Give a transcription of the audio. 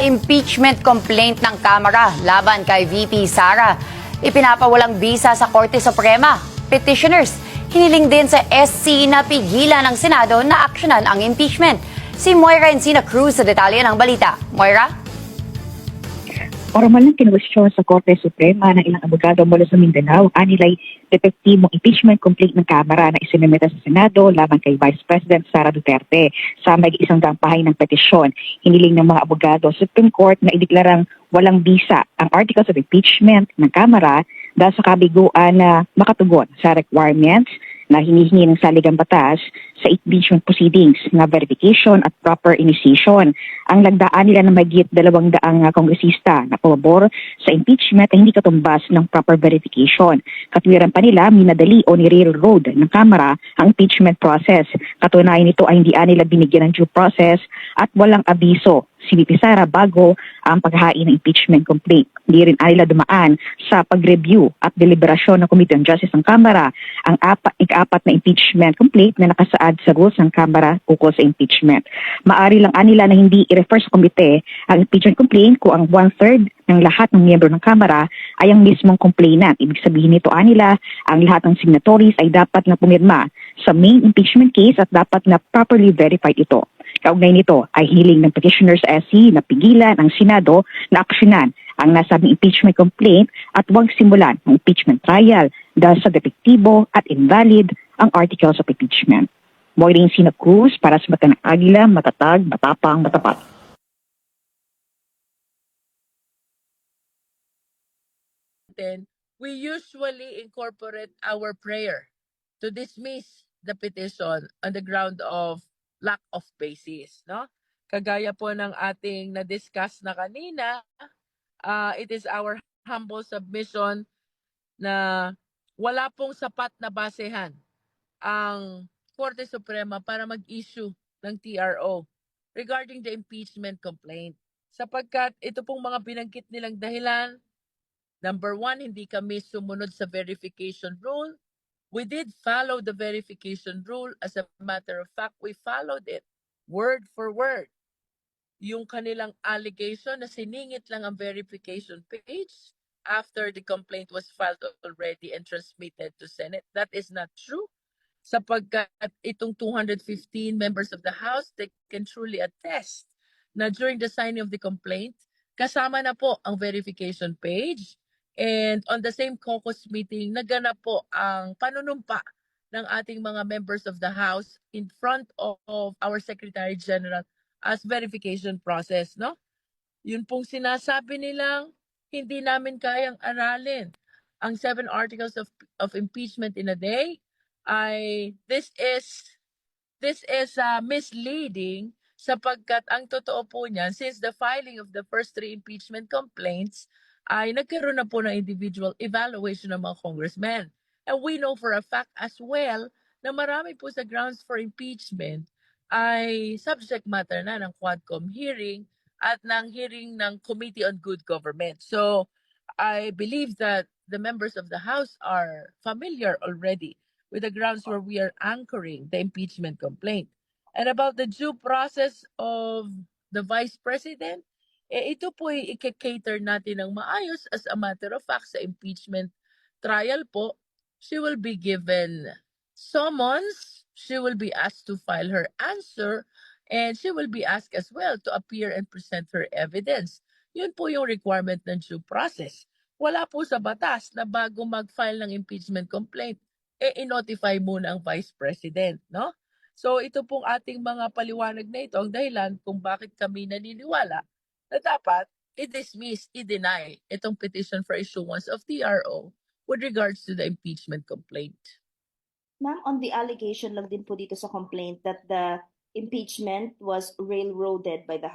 impeachment complaint ng Kamara laban kay VP Sara. Ipinapawalang bisa sa Korte Suprema. Petitioners, hiniling din sa SC na pigilan ng Senado na aksyonan ang impeachment. Si Moira Encina Cruz sa detalye ng balita. Moira? Formal ng kinwestiyon sa Korte Suprema ng ilang abogado mula sa Mindanao anilay depektibong impeachment complaint ng Kamara na isinumita sa Senado laban kay Vice President Sara Duterte sa may isang daang pahay ng petisyon. Hiniling ng mga abogado sa Supreme Court na ideklarang walang bisa ang articles of impeachment ng Kamara dahil sa kabiguan na makatugon sa requirements na hinihingi ng saligang batas sa impeachment proceedings na verification at proper initiation. Ang lagdaan nila na magit dalawang daang uh, kongresista na pabor sa impeachment ay hindi katumbas ng proper verification. Katwiran pa nila, minadali o nire-road ng Kamara ang impeachment process. Katunayan nito ay hindi nila binigyan ng due process at walang abiso si VP Sara bago ang paghahain ng impeachment complaint. Hindi rin nila dumaan sa pag-review at deliberasyon ng Committee on Justice ng Kamara ang apat, ika-apat na impeachment complaint na nakasaad sa rules ng Kamara ukol sa impeachment. Maari lang anila na hindi i-refer sa komite ang impeachment complaint kung ang one-third ng lahat ng miyembro ng Kamara ay ang mismong complainant. Ibig sabihin nito anila, ang lahat ng signatories ay dapat na pumirma sa main impeachment case at dapat na properly verified ito. Kaugnay nito ay hiling ng petitioners SC na pigilan ang Senado na aksyonan ang nasabing impeachment complaint at huwag simulan ng impeachment trial dahil sa depektibo at invalid ang articles of impeachment. Moiring Sina Cruz para sa Mata ng Agila, matatag, matapang, matapat. then we usually incorporate our prayer to dismiss the petition on the ground of lack of basis, no? Kagaya po ng ating na-discuss na kanina, uh, it is our humble submission na wala pong sapat na basehan ang Korte Suprema para mag-issue ng TRO regarding the impeachment complaint. Sapagkat ito pong mga binanggit nilang dahilan, Number one, hindi kami sumunod sa verification rule. We did follow the verification rule. As a matter of fact, we followed it word for word. Yung kanilang allegation na siningit lang ang verification page after the complaint was filed already and transmitted to Senate. That is not true. Sapagkat itong 215 members of the House, they can truly attest na during the signing of the complaint, kasama na po ang verification page, And on the same caucus meeting, naganap po ang panunumpa ng ating mga members of the House in front of, of our Secretary General as verification process, no? Yun pong sinasabi nilang hindi namin kayang aralin ang seven articles of of impeachment in a day ay this is this is uh, misleading sapagkat ang totoo po niyan since the filing of the first three impeachment complaints ay nagkaroon na po ng individual evaluation ng mga congressmen. And we know for a fact as well na marami po sa grounds for impeachment ay subject matter na ng Quadcom hearing at ng hearing ng Committee on Good Government. So I believe that the members of the House are familiar already with the grounds where we are anchoring the impeachment complaint. And about the due process of the Vice President, eh, ito po ay i-cater natin ng maayos as a matter of fact sa impeachment trial po, she will be given summons, she will be asked to file her answer, and she will be asked as well to appear and present her evidence. Yun po yung requirement ng due process. Wala po sa batas na bago mag-file ng impeachment complaint, eh i-notify muna ang Vice President, no? So ito pong ating mga paliwanag na ito ang dahilan kung bakit kami naniniwala na dapat i-dismiss, i-deny itong petition for issuance of TRO with regards to the impeachment complaint. Ma'am, on the allegation lang din po dito sa complaint that the impeachment was railroaded by the